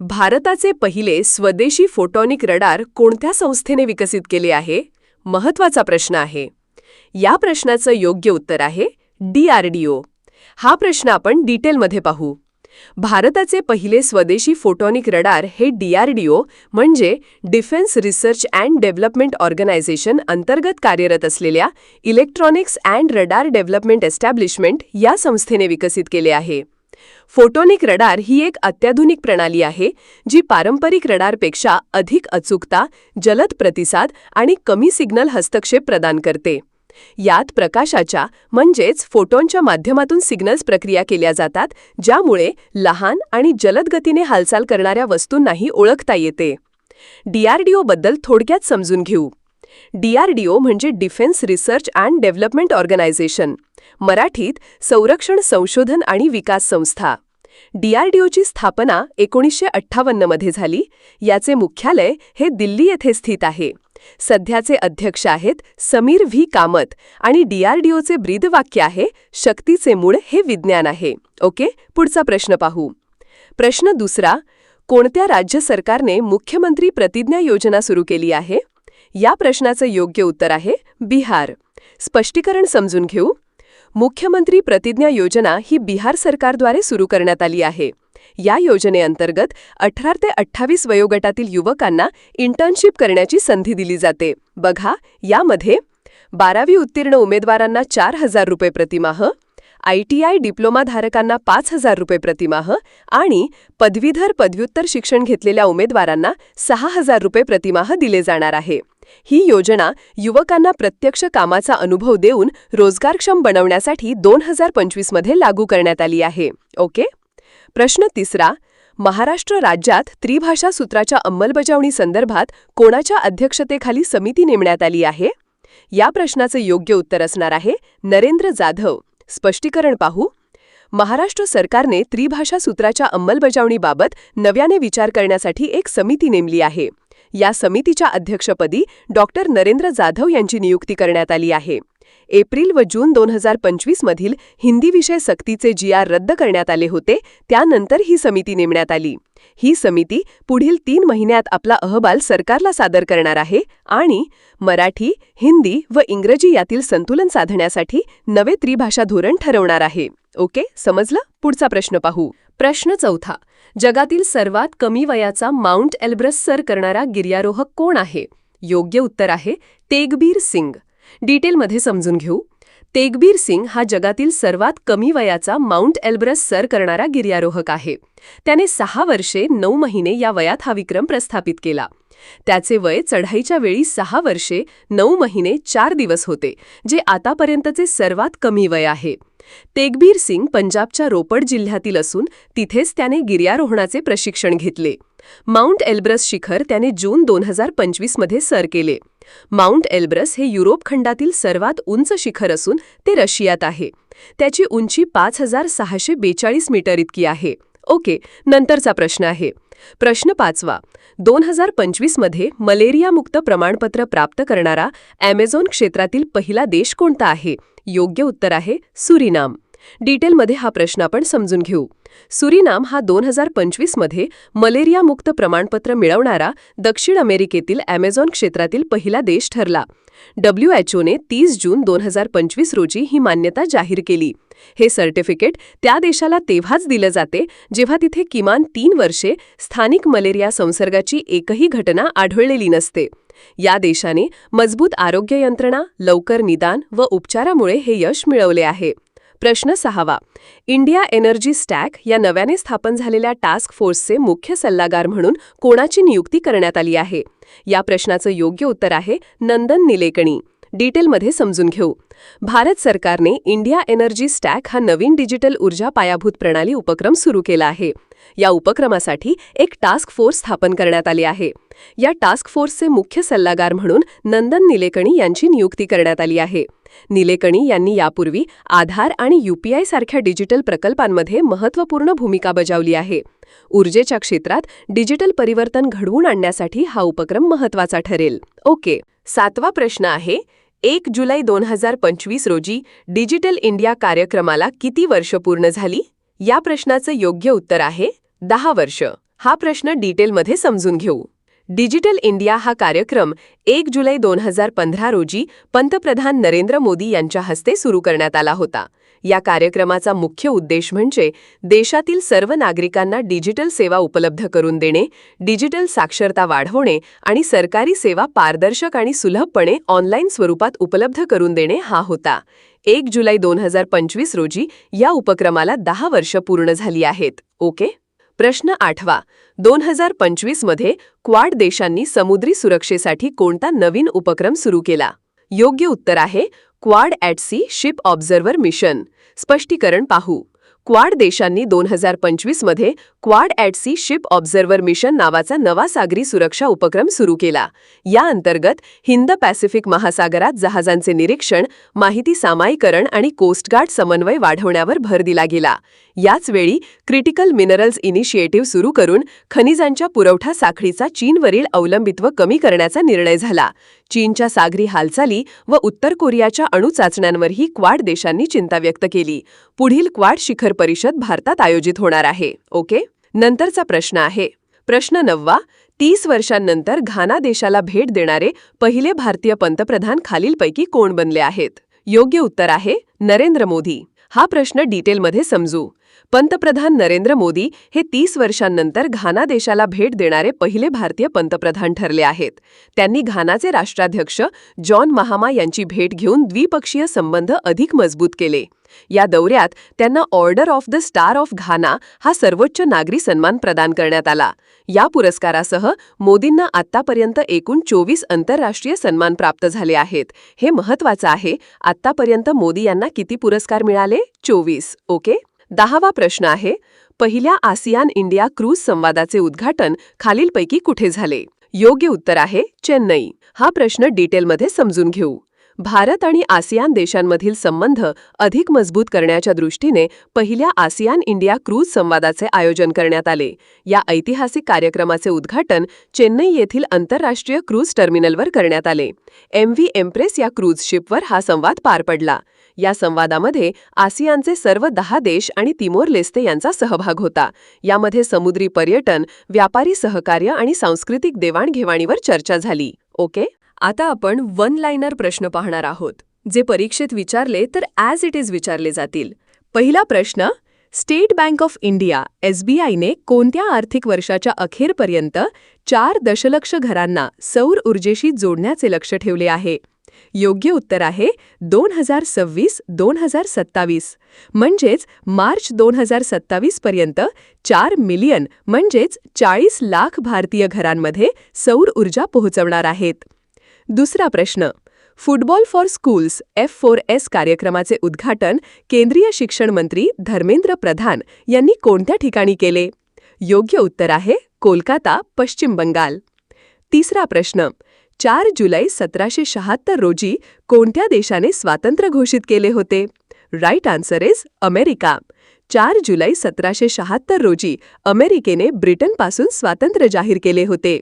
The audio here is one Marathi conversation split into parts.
भारताचे पहिले स्वदेशी फोटॉनिक रडार कोणत्या संस्थेने विकसित केले आहे? महत्त्वाचा प्रश्न आहे. या प्रश्नाचं योग्य उत्तर आहे डीआरडीओ हा प्रश्न आपण डिटेलमध्ये पाहू. भारताचे पहिले स्वदेशी फोटॉनिक रडार हे डीआरडीओ म्हणजे defence research and development organisation अंतर्गत कार्यरत असलेल्या electronics and radar development establishment या संस्थेने विकसित केले आहे. फोटोनिक रडार ही एक अत्याधुनिक प्रणाली आहे जी पारंपरिक रडारपेक्षा अधिक अचूकता जलद प्रतिसाद आणि कमी सिग्नल हस्तक्षेप प्रदान करते. यात प्रकाशाच्या म्हणजेच फोटोनच्या माध्यमातून सिग्नल्स प्रक्रिया केल्या जातात ज्यामुळे लहान आणि जलद गतीने हालचाल करणाऱ्या वस्तूंनाही ओळखता येते. डीआरडीओबद्दल थोडक्यात समजून घेऊ. डीआरडीओ म्हणजे defence research and development organisation मराठीत संरक्षण संशोधन आणि विकास संस्था. डीआरडीओची स्थापना एकोणीसशे अठ्ठावन्नमध्ये झाली. याचे मुख्यालय हे दिल्ली येथे स्थित आहे. सध्याचे अध्यक्ष आहेत समीर व्ही. कामत आणि डीआरडीओचे ब्रीदवाक्य आहे शक्तीचे मूळ हे विज्ञान आहे. ओके? पुढचा प्रश्न पाहू. प्रश्न दुसरा कोणत्या राज्य सरकारने मुख्यमंत्री प्रतिज्ञा योजना सुरू केली आहे? या प्रश्नाचं योग्य उत्तर आहे बिहार. स्पष्टीकरण समजून घेऊ. मुख्यमंत्री प्रतिज्ञा योजना ही बिहार सरकारद्वारे सुरू करण्यात आली आहे. या योजनेअंतर्गत अठरा ते अठ्ठावीस वयोगटातील युवकांना इंटर्नशिप करण्याची संधी दिली जाते. बघा यामध्ये बारावी उत्तीर्ण उमेदवारांना चार हजार रुपये प्रतिमाह आय टी आय डिप्लोमाधारकांना पाच हजार रुपये प्रतिमाह आणि पदवीधर पदव्युत्तर शिक्षण घेतलेल्या उमेदवारांना सहा हजार रुपये प्रतिमाह दिले जाणार आहे. ही योजना युवकांना प्रत्यक्ष कामाचा अनुभव देऊन रोजगारक्षम बनवण्यासाठी दोन हजार पंचवीसमध्ये लागू करण्यात आली आहे. ओके? प्रश्न तिसरा महाराष्ट्र राज्यात त्रिभाषा सूत्राच्या अंमलबजावणी संदर्भात कोणाच्या अध्यक्षतेखाली समिती नेमण्यात आली आहे? या प्रश्नाचं योग्य उत्तर असणार आहे नरेंद्र जाधव. स्पष्टीकरण पाहू. महाराष्ट्र सरकारने त्रिभाषा सूत्राच्या अंमलबजावणीबाबत नव्याने विचार करण्यासाठी एक समिती नेमली आहे. या समितीच्या अध्यक्षपदी डॉक्टर नरेंद्र जाधव यांची नियुक्ती करण्यात आली आहे. एप्रिल व जून दोन हजार पंचवीसमधील हिंदी विषय सक्तीचे जी आर रद्द करण्यात आले होते त्यानंतर ही समिती नेमण्यात आली. ही समिती पुढील तीन महिन्यात आपला अहवाल सरकारला सादर करणार आहे आणि मराठी हिंदी व इंग्रजी यातील संतुलन साधण्यासाठी नवे त्रिभाषा धोरण ठरवणार आहे. ओके समजलं? पुढचा प्रश्न पाहू. प्रश्न चौथा. जगातील सर्वात कमी वयाचा माउंट एल्ब्रस सर करणारा गिर्यारोहक कोण आहे? योग्य उत्तर आहे तेगबीर सिंग. डिटेलमध्ये समजून घेऊ. तेगबीर सिंग हा जगातील सर्वात कमी वयाचा माउंट एल्ब्रस सर करणारा गिर्यारोहक आहे. त्याने सहा वर्षे नऊ महिने या वयात हा विक्रम प्रस्थापित केला. त्याचे वय चढाईच्या वेळी सहा वर्षे नऊ महिने चार दिवस होते जे आतापर्यंतचे सर्वात कमी वय आहे. तेगबीर सिंग पंजाबच्या रोपड जिल्ह्यातील असून तिथेच त्याने गिर्यारोहणाचे प्रशिक्षण घेतले. माउंट एल्ब्रस शिखर त्याने जून दोन हजार पंचवीसमध्ये सर केले. माउंट एल्ब्रस हे युरोप खंडातील सर्वात उंच शिखर असून ते रशियात आहे. त्याची उंची पाच हजार सहाशे बेचाळीस मीटर इतकी आहे. ओके नंतरचा प्रश्न आहे. प्रश्न पाचवा. दोन हजार पंचवीसमध्ये मलेरियामुक्त प्रमाणपत्र प्राप्त करणारा ॲमेझॉन क्षेत्रातील पहिला देश कोणता आहे? योग्य उत्तर आहे सुरिनाम. डिटेलमध्ये हा प्रश्न आपण समजून घेऊ. सुरीनाम हा दोन हजार पंचवीसमध्ये मलेरियामुक्त प्रमाणपत्र मिळवणारा दक्षिण अमेरिकेतील ॲमेझॉन क्षेत्रातील पहिला देश ठरला. डब्ल्यूएचओने तीस जून दोन हजार पंचवीस रोजी ही मान्यता जाहीर केली. हे सर्टिफिकेट त्या देशाला तेव्हाच दिलं जाते जेव्हा तिथे किमान तीन वर्षे स्थानिक मलेरिया संसर्गाची एकही घटना आढळलेली नसते. या देशाने मजबूत आरोग्य यंत्रणा लवकर निदान व उपचारामुळे हे यश मिळवले आहे. प्रश्न सहावा. इंडिया एनर्जी स्टॅक या नव्याने स्थापन झालेल्या टास्क फोर्सचे मुख्य सल्लागार म्हणून कोणाची नियुक्ती करण्यात आली आहे? या प्रश्नाचं योग्य उत्तर आहे नंदन निलेकणी. डिटेलमध्ये समजून घेऊ. भारत सरकारने इंडिया एनर्जी स्टॅक हा नवीन डिजिटल ऊर्जा पायाभूत प्रणाली उपक्रम सुरू केला आहे. या उपक्रमासाठी एक टास्क फोर्स स्थापन करण्यात आली आहे. या टास्क फोर्सचे मुख्य सल्लागार म्हणून नंदन निलेकणी यांची नियुक्ती करण्यात आली आहे. निलेकणी यांनी यापूर्वी आधार आणि यूपीआय सारख्या डिजिटल प्रकल्पांमध्ये महत्त्वपूर्ण भूमिका बजावली आहे. ऊर्जेच्या क्षेत्रात डिजिटल परिवर्तन घडवून आणण्यासाठी हा उपक्रम महत्त्वाचा ठरेल. ओके. सातवा प्रश्न आहे एक जुलै दोन हजार पंचवीस रोजी डिजिटल इंडिया कार्यक्रमाला किती वर्ष पूर्ण झाली? या प्रश्नाचं योग्य उत्तर आहे दहा वर्ष. हा प्रश्न डिटेलमध्ये समजून घेऊ. डिजिटल इंडिया हा कार्यक्रम एक जुलै दोन हजार पंधरा रोजी पंतप्रधान नरेंद्र मोदी यांच्या हस्ते सुरू करण्यात आला होता. या कार्यक्रमाचा मुख्य उद्देश म्हणजे देशातील सर्व नागरिकांना डिजिटल सेवा उपलब्ध करून देणे डिजिटल साक्षरता वाढवणे आणि सरकारी सेवा पारदर्शक आणि सुलभपणे ऑनलाईन स्वरूपात उपलब्ध करून देणे हा होता. एक जुलै दोन हजार पंचवीस रोजी या उपक्रमाला दहा वर्ष पूर्ण झाली आहेत. ओके? प्रश्न आठवा. दोन हजार पंचवीसमध्ये क्वाड देशांनी समुद्री सुरक्षेसाठी कोणता नवीन उपक्रम सुरू केला? योग्य उत्तर आहे Quad at sea ship observer mission. स्पष्टीकरण पाहू. क्वाड देशांनी दोन हजार पंचवीसमध्ये Quad at sea ship observer mission नावाचा नवा सागरी सुरक्षा उपक्रम सुरू केला. या अंतर्गत हिंद पॅसिफिक महासागरात जहाजांचे निरीक्षण माहिती सामायिकरण आणि कोस्टगार्ड समन्वय वाढवण्यावर भर दिला गेला. याचवेळी क्रिटिकल मिनरल्स इनिशिएटिव्ह सुरू करून खनिजांच्या पुरवठा साखळीचा चीनवरील अवलंबित्व कमी करण्याचा निर्णय झाला. चीनच्या सागरी हालचाली व उत्तर कोरियाच्या अणुचाचण्यांवरही क्वाड देशांनी चिंता व्यक्त केली. पुढील क्वाड शिखर परिषद भारतात आयोजित होणार आहे. ओके? नंतरचा प्रश्न आहे. प्रश्न नववा तीस वर्षांनंतर घाना देशाला भेट देणारे पहिले भारतीय पंतप्रधान खालीलपैकी कोण बनले आहेत? योग्य उत्तर आहे नरेंद्र मोदी. हा प्रश्न डिटेलमध्ये समजू. पंतप्रधान नरेंद्र मोदी हे तीस वर्षांनंतर घाना देशाला भेट देणारे पहिले भारतीय पंतप्रधान ठरले आहेत. त्यांनी घानाचे राष्ट्राध्यक्ष जॉन महामा यांची भेट घेऊन द्विपक्षीय संबंध अधिक मजबूत केले. या दौऱ्यात त्यांना order of the star of Ghana हा सर्वोच्च नागरी सन्मान प्रदान करण्यात आला. या पुरस्कारासह मोदींना आत्तापर्यंत एकूण चोवीस आंतरराष्ट्रीय सन्मान प्राप्त झाले आहेत. हे महत्वाचं आहे आत्तापर्यंत मोदी यांना किती पुरस्कार मिळाले? चोवीस. ओके? दहावा प्रश्न आहे पहिल्या आसियान इंडिया क्रूज संवादाचे उद्घाटन खालीलपैकी कुठे झाले? योग्य उत्तर आहे चेन्नई. हा प्रश्न डिटेलमध्ये समजून घेऊ. भारत आणि आसियान देशांमधील संबंध अधिक मजबूत करण्याच्या दृष्टीने पहिल्या आसियान इंडिया क्रूज संवादाचे आयोजन करण्यात आले. या ऐतिहासिक कार्यक्रमाचे उद्घाटन चेन्नई येथील आंतरराष्ट्रीय क्रूज टर्मिनलवर करण्यात आले. एम व्ही एम्प्रेस या क्रूज शिपवर हा संवाद पार पडला. या संवादामध्ये आसियानचे सर्व दहा देश आणि तिमोर लेस्ते यांचा सहभाग होता. यामध्ये समुद्री पर्यटन व्यापारी सहकार्य आणि सांस्कृतिक देवाणघेवाणीवर चर्चा झाली. ओके? आता आपण वन लाईनर प्रश्न पाहणार आहोत जे परीक्षेत विचारले तर ॲज इट इज विचारले जातील. पहिला प्रश्न स्टेट बँक ऑफ इंडिया एसबीआयने कोणत्या आर्थिक वर्षाच्या अखेरपर्यंत चार दशलक्ष घरांना सौर ऊर्जेशी जोडण्याचे लक्ष ठेवले आहे? योग्य उत्तर आहे दोन हजार सव्वीस दोन हजार सत्तावीस. म्हणजेच मार्च दोन हजार सत्तावीस पर्यंत चार मिलियन म्हणजेच चाळीस लाख भारतीय घरांमध्ये सौर ऊर्जा पोहोचवणार आहेत. दुसरा प्रश्न football for schools F four S कार्यक्रमाचे उद्घाटन केंद्रीय शिक्षण मंत्री धर्मेंद्र प्रधान यांनी कोणत्या ठिकाणी केले? योग्य उत्तर आहे कोलकाता पश्चिम बंगाल. तिसरा प्रश्न चार जुलै सतराशे शहात्तर रोजी कोणत्या देशाने स्वातंत्र्य घोषित केले होते? राईट आन्सर इज अमेरिका चार जुलै सतराशे शहात्तर रोजी अमेरिकेने ब्रिटनपासून स्वातंत्र्य जाहीर केले होते.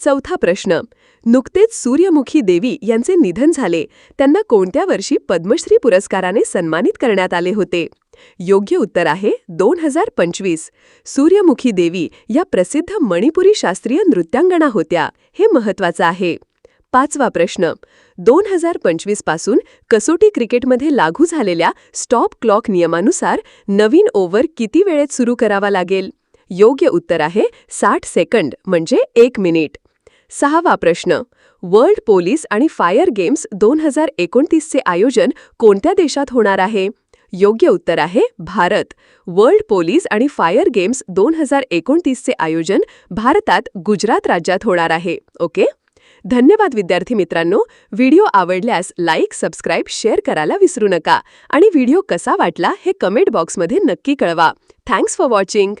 चौथा प्रश्न. नुकतेच सूर्यमुखी देवी यांचे निधन झाले. त्यांना कोणत्या वर्षी पद्मश्री पुरस्काराने सन्मानित करण्यात आले होते? योग्य उत्तर आहे दोन हजार पंचवीस. सूर्यमुखी देवी या प्रसिद्ध मणिपुरी शास्त्रीय नृत्यांगणा होत्या. हे महत्वाचं आहे. पाचवा प्रश्न. दोन हजार पंचवीसपासून कसोटी क्रिकेटमध्ये लागू झालेल्या स्टॉप क्लॉक नियमानुसार नवीन ओव्हर किती वेळेत सुरू करावा लागेल? योग्य उत्तर आहे साठ सेकंड म्हणजे एक मिनिट. सहावा प्रश्न. वर्ल्ड पोलीस आणि फायर गेम्स दोन हजार एकोणतीसचे आयोजन कोणत्या देशात होणार आहे? योग्य उत्तर आहे भारत. वर्ल्ड पोलीस आणि फायर गेम्स दोन हजार एकोणतीसचे आयोजन भारतात गुजरात राज्यात होणार आहे. ओके? धन्यवाद विद्यार्थी मित्रांनो. व्हिडिओ आवडल्यास लाईक सबस्क्राईब शेअर करायला विसरू नका. आणि व्हिडिओ कसा वाटला हे कमेंट बॉक्समध्ये नक्की कळवा. Thanks for watching.